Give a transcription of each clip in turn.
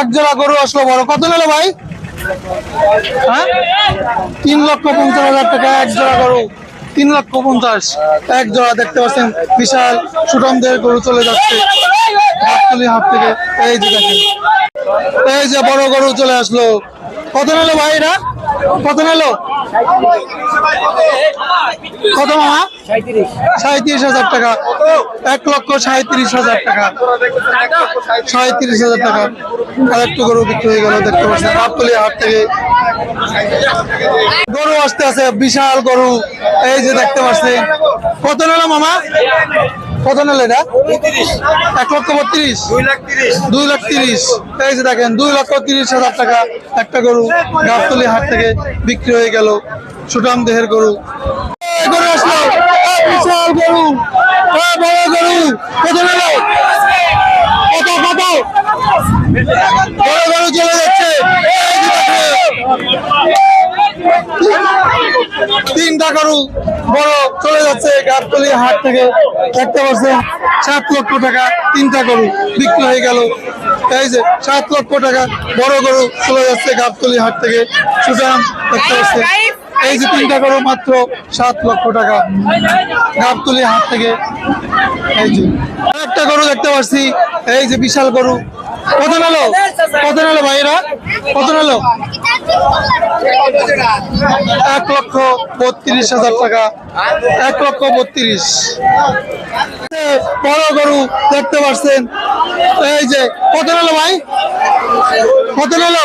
এক জোড়া গরু আসলো বড়। কত নিল ভাই? হ্যাঁ? তিন লক্ষ পঞ্চাশ হাজার টাকা, এক জোড়া গরু। তিন লক্ষ পঞ্চাশ। এক জোড়া দেখতে পাচ্ছেন, বিশাল সুটমদের গরু চলে যাচ্ছে। হাট থেকে এই যে এই যে বড় গরু চলে আসলো। কত নিল ভাই এরা কত নিল? কত মামা? সাঁত্রিশ হাজার টাকা। এক লক্ষ সাঁত্রিশ হাজার টাকা। সাঁত্রিশ হাজার টাকা। আর একটু গরু বিক্রি হয়ে গেল, দেখতে পাচ্ছেন গাবতলী হাট থেকে। গরু আসতে আছে, বিশাল গরু। এই যে দেখতে পাচ্ছেন। কত নিল মামা? কত নিল এটা এক লক্ষ বত্রিশ। দুই লাখ তিরিশ। এই যে দেখেন, দুই লক্ষ তিরিশ হাজার টাকা একটা গরু গাবতলি হাট থেকে বিক্রি হয়ে গেল। সুটাম দেহের গরু। গরু আসলো। বড় গরু। কত কত কত? বড় গরু চলে যাচ্ছে। তিনটা গরু বড় চলে যাচ্ছে গাবতলি হাট থেকে। দেখতে পাচ্ছেন, সাত লক্ষ টাকা তিনটা গরু বিক্রি হয়ে গেল। এই যে সাত লক্ষ টাকা, বড় গরু চলে যাচ্ছে গাবতলি হাট থেকে। সুতরাং দেখতে পাচ্ছেন এই যে তিনটা গরু মাত্র সাত লক্ষ টাকা। গাবতলি হাত থেকে এই যে একটা গরু দেখতে পাচ্ছি এই যে বিশাল গরু। কত নিলো? কত নিলো ভাইরা কত নিলো? এক লক্ষ বত্রিশ হাজার টাকা। এক লক্ষ বত্রিশ। বড় গরু দেখতে পাচ্ছেন এই যে, কত নিলো ভাই? কত নিলো?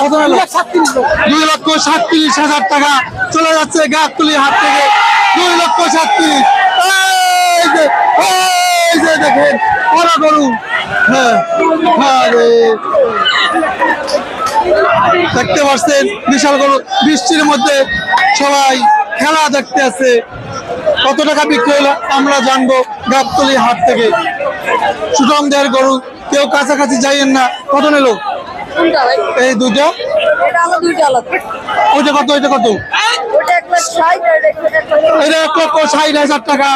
কত নিলো দুই লক্ষ সাতত্রিশ হাজার টাকা চলে যাচ্ছে গাছতুলি হাট থেকে। দুই লক্ষ সাতত্রিশ। এই যে এই যে দেখেন, বড় গরু। হ্যাঁ হ্যাঁ দেখতে পাচ্ছেন, বিশাল গরু। বৃষ্টির মধ্যে সবাই খেলা দেখতে আছে। কত টাকা বিক্রি হলো আমরা জানব গাবতলি হাট থেকে। সুটম দেহের গরু কেউ কাছাকাছি যাইয়েন না। কত নিল? এই দুটো দুইটা ওইটা কত ওইটা কত? এটা এক লক্ষ ষাট হাজার টাকা।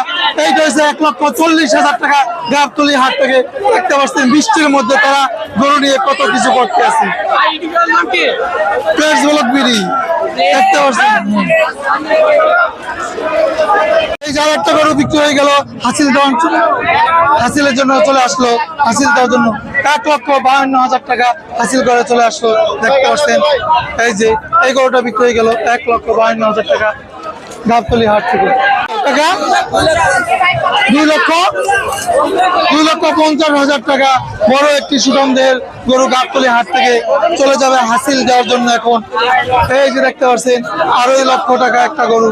এইটা হচ্ছে এক লক্ষ চল্লিশ হাজার টাকা। গাবতলি হাট থেকে দেখতে পাচ্ছেন বৃষ্টির মধ্যে তারা গরু নিয়ে কত কিছু করতে আছে। পেঁয়াজ ব্লক বিড়ি। দেখতে পাচ্ছেন। এই যে একটা গরু বিক্রি হয়ে গেল, হাসিল দেওয়ার হাসিলের জন্য চলে আসলো। হাসিল দেওয়ার জন্য এক লক্ষ বাহান্ন হাজার টাকা হাসিল করে চলে আসলো, দেখতে পাচ্ছেন। এই যে, এই গরুটা বিক্রি হয়ে গেল এক লক্ষ বাহান্ন হাজার টাকা গাবতলি হাট থেকে। টাকা? দুই লক্ষ? দুই লক্ষ পঞ্চাশ হাজার টাকা। বড় একটি সুগন্ধের গরু গাবতলি হাট থেকে চলে যাবে হাসিল দেওয়ার জন্য এখন। এই যে দেখতে পাচ্ছেন আড়াই লক্ষ টাকা একটা গরু।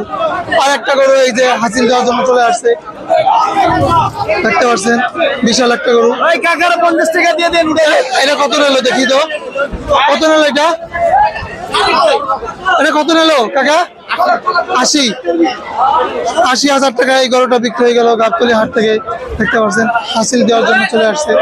আর একটা গরু এই যে হাসিল দেওয়ার জন্য চলে আসছে। দেখতে পাচ্ছেন বিশাল একটা গরু। কাকার পঞ্চাশ টাকা দিয়ে দেন এটা কত নিলো দেখি তো? কত নিলো এটা? এটা কত নিলো কাকা? আশি আশি হাজার টাকায় এই গরুটা বিক্রি হয়ে গেল গাবতলি হাট থেকে, দেখতে পাচ্ছেন, হাসিল দেওয়ার জন্য চলে আসছে।